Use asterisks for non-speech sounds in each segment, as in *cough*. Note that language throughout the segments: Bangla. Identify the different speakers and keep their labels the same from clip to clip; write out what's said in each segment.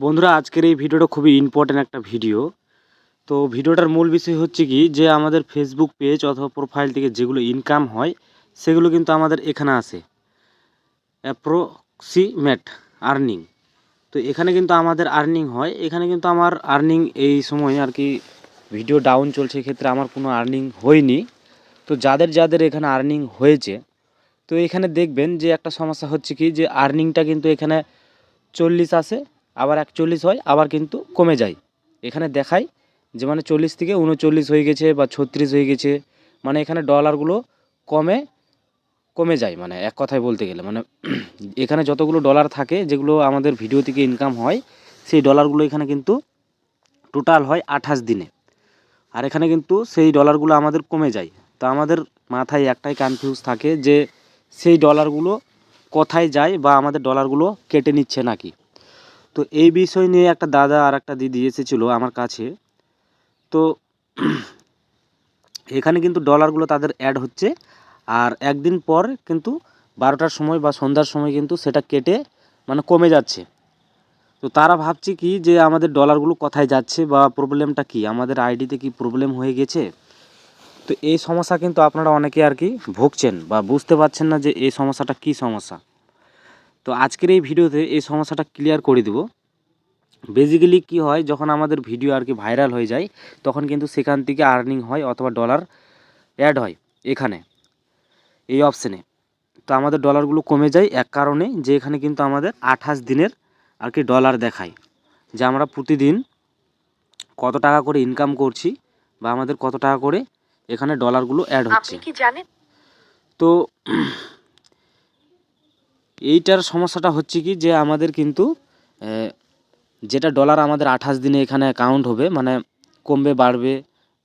Speaker 1: বন্ধুরা, আজকের এই ভিডিওটা খুবই ইম্পর্ট্যান্ট একটা ভিডিও তো ভিডিওটার মূল বিষয় হচ্ছে কি, যে আমাদের ফেসবুক পেজ অথবা প্রোফাইল থেকে যেগুলো ইনকাম হয়, সেগুলো কিন্তু আমাদের এখানে আসে অ্যাপ্রক্সিমেট আর্নিং তো এখানে কিন্তু আমাদের আর্নিং হয়। এখানে কিন্তু আমার আর্নিং এই সময় আর কি ভিডিও ডাউন চলছে, এক্ষেত্রে আমার কোনো আর্নিং হয়নি। তো যাদের যাদের এখানে আর্নিং হয়েছে, তো এখানে দেখবেন যে একটা সমস্যা হচ্ছে কি, যে আর্নিংটা কিন্তু এখানে চল্লিশ আসে আবার একচল্লিশ হয়, আবার কিন্তু কমে যায়। এখানে দেখায় যে মানে চল্লিশ থেকে উনচল্লিশ হয়ে গেছে বা ছত্রিশ হয়ে গেছে মানে এখানে ডলারগুলো কমে কমে যায় মানে এক কথায় বলতে গেলে। মানে *clears throat* এখানে যতগুলো ডলার থাকে, যেগুলো আমাদের ভিডিও থেকে ইনকাম হয়, সেই ডলারগুলো এখানে কিন্তু টোটাল হয় আঠাশ দিনে। আর এখানে কিন্তু সেই ডলারগুলো আমাদের কমে যায়। তো আমাদের মাথায় একটাই কনফিউজ থাকে যে সেই ডলারগুলো কোথায় যায় বা আমাদের ডলারগুলো কেটে নিচ্ছে নাকি? তো এই বিষয় নিয়ে একটা দাদা আর একটা দিদি এসেছিল আমার কাছে। তো *clears throat* এখানে কিন্তু ডলারগুলো তাদের অ্যাড হচ্ছে। আর একদিন পর কিন্তু বারোটার সময় বা সন্ধ্যার সময় কিন্তু সেটা কেটে মানে কমে যাচ্ছে। তো তারা ভাবছে কি যে আমাদের ডলারগুলো কোথায় যাচ্ছে বা প্রবলেমটা কি? আমাদের আইডিতে কি প্রবলেম হয়ে গেছে? তো এই সমস্যা কিন্তু আপনারা অনেকে আর কি ভুগছেন বা বুঝতে পারছেন না যে এই সমস্যাটা কি সমস্যা। তো আজকের এই ভিডিওতে এই সমস্যাটা ক্লিয়ার করে দেব। বেসিক্যালি কি হয় যখন আমাদের ভিডিও আর কি ভাইরাল হয়ে যায় তখন কিন্তু সেখান থেকে আর্নিং হয় অথবা ডলার অ্যাড হয় এখানে এই অপশানে তো আমাদের ডলারগুলো কমে যায় এক কারণে যে এখানে কিন্তু আমাদের আঠাশ দিনের আর কি ডলার দেখায় যে আমরা প্রতিদিন কত টাকা করে ইনকাম করছি বা আমাদের কত টাকা করে এখানে ডলারগুলো অ্যাড হচ্ছে।
Speaker 2: কি জানেন?
Speaker 1: তো এইটার সমস্যাটা হচ্ছে কি যে আমাদের কিন্তু যেটা ডলার আমাদের আঠাশ দিনে এখানে অ্যাকাউন্ট হবে মানে কমবে, বাড়বে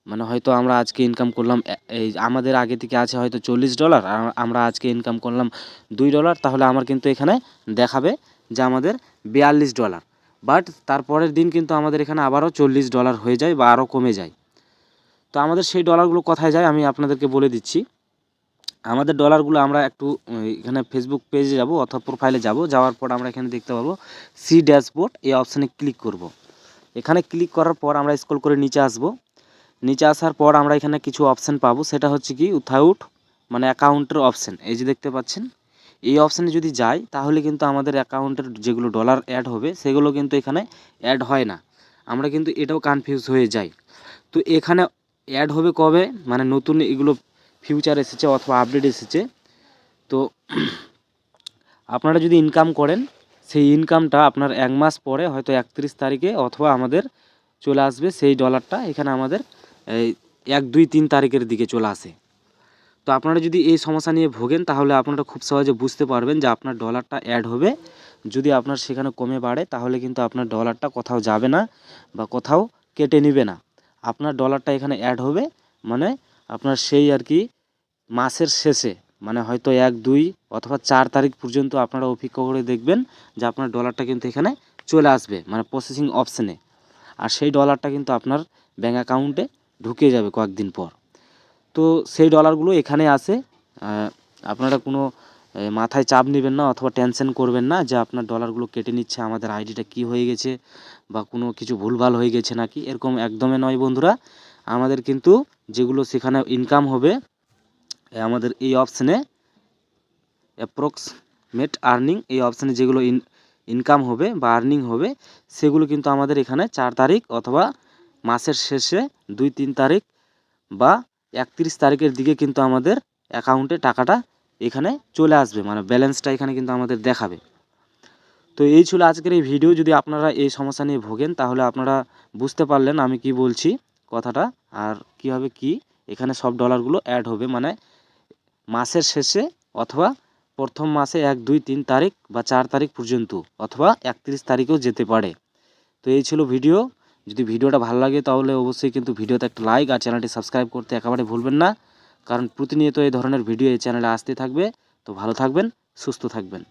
Speaker 1: মানে হয়তো আমরা আজকে ইনকাম করলাম এই আমাদের আগে থেকে আছে হয়তো চল্লিশ ডলার আমরা আজকে ইনকাম করলাম দুই ডলার তাহলে আমার কিন্তু এখানে দেখাবে যে আমাদের বিয়াল্লিশ ডলার বাট তারপরের দিন কিন্তু আমাদের এখানে আবারও চল্লিশ ডলার হয়ে যায় বা আরও কমে যায়। তো আমাদের সেই ডলারগুলো কোথায় যায় আমি আপনাদেরকে বলে দিচ্ছি। আমাদের ডলারগুলো আমরা একটু এখানে ফেসবুক পেজে যাব অথবা প্রোফাইলে যাব, যাওয়ার পর আমরা এখানে দেখতে পাবো সি ড্যাশবোর্ড এই অপশানে ক্লিক করব। এখানে ক্লিক করার পর আমরা স্ক্রল করে নিচে আসব। নিচে আসার পর আমরা এখানে কিছু অপশান পাবো, সেটা হচ্ছে কি উইথাউট মানে অ্যাকাউন্টের অপশান এই যে দেখতে পাচ্ছেন? এই অপশানে যদি যাই, তাহলে কিন্তু আমাদের অ্যাকাউন্টের যেগুলো ডলার অ্যাড হবে, সেগুলো কিন্তু এখানে অ্যাড হয় না। আমরা কিন্তু এটাও কনফিউজ হয়ে যাই। তো এখানে অ্যাড হবে কবে? মানে নতুন এগুলো ফিউচার এসেছে অথবা আপডেট এসেছে। তো আপনারা যদি ইনকাম করেন, সেই ইনকামটা আপনার এক মাস পরে হয়তো একত্রিশ তারিখে অথবা আমাদের চলে আসবে, সেই ডলারটা এখানে আমাদের এক, দুই, তিন তারিখের দিকে চলে আসে। তো আপনারা যদি এই সমস্যা নিয়ে ভোগেন, তাহলে আপনারা খুব সহজে বুঝতে পারবেন যে আপনার ডলারটা অ্যাড হবে। যদি আপনার সেখানে কমে বাড়ে, তাহলে কিন্তু আপনার ডলারটা কোথাও যাবে না বা কোথাও কেটে নেবে না। আপনার ডলারটা এখানে অ্যাড হবে মানে আপনার সেই আর কি মাসের শেষে মানে হয়তো এক, দুই অথবা চার তারিখ পর্যন্ত আপনারা অপেক্ষা করে দেখবেন যে আপনার ডলারটা কিন্তু এখানে চলে আসবে মানে প্রসেসিং অপশানে আর সেই ডলারটা কিন্তু আপনার ব্যাঙ্ক অ্যাকাউন্টে ঢুকে যাবে কয়েকদিন পর। তো সেই ডলারগুলো এখানে আসে আপনারা কোনো মাথায় চাপ নেবেন না অথবা টেনশন করবেন না যে আপনার ডলারগুলো কেটে নিচ্ছে, আমাদের আইডিটা কি হয়ে গেছে বা কোনো কিছু ভুলভাল হয়ে গেছে নাকি, এরকম একদমই নয় বন্ধুরা। আমাদের কিন্তু যেগুলো সেখানে ইনকাম হবে আমাদের এই অপশানে অ্যাপ্রক্সমেট আর্নিং এই অপশানে যেগুলো ইন ইনকাম হবে বা আর্নিং হবে, সেগুলো কিন্তু আমাদের এখানে চার তারিখ অথবা মাসের শেষে দুই তিন তারিখ বা একত্রিশ তারিখের দিকে কিন্তু আমাদের অ্যাকাউন্টে টাকাটা এখানে চলে আসবে মানে ব্যালেন্সটা এখানে কিন্তু আমাদের দেখাবে। তো এই ছিল আজকের এই ভিডিও যদি আপনারা এই সমস্যা নিয়ে ভোগেন, তাহলে আপনারা বুঝতে পারলেন আমি কি বলছি। কথাটা আর কি হবে কি? এখানে সব ডলারগুলো অ্যাড হবে মানে মাসের শেষে অথবা প্রথম মাসে এক, দুই, তিন তারিখ বা চার তারিখ পর্যন্ত অথবা একত্রিশ তারিখেও যেতে পারে। তো এই ছিল ভিডিও যদি ভিডিওটা ভালো লাগে তাহলে অবশ্যই কিন্তু ভিডিওতে একটা লাইক আর চ্যানেলটি সাবস্ক্রাইব করতে একেবারে ভুলবেন না। কারণ প্রতিনিয়ত এই ধরনের ভিডিও এই চ্যানেলে আসতে থাকবে। তো ভালো থাকবেন, সুস্থ থাকবেন।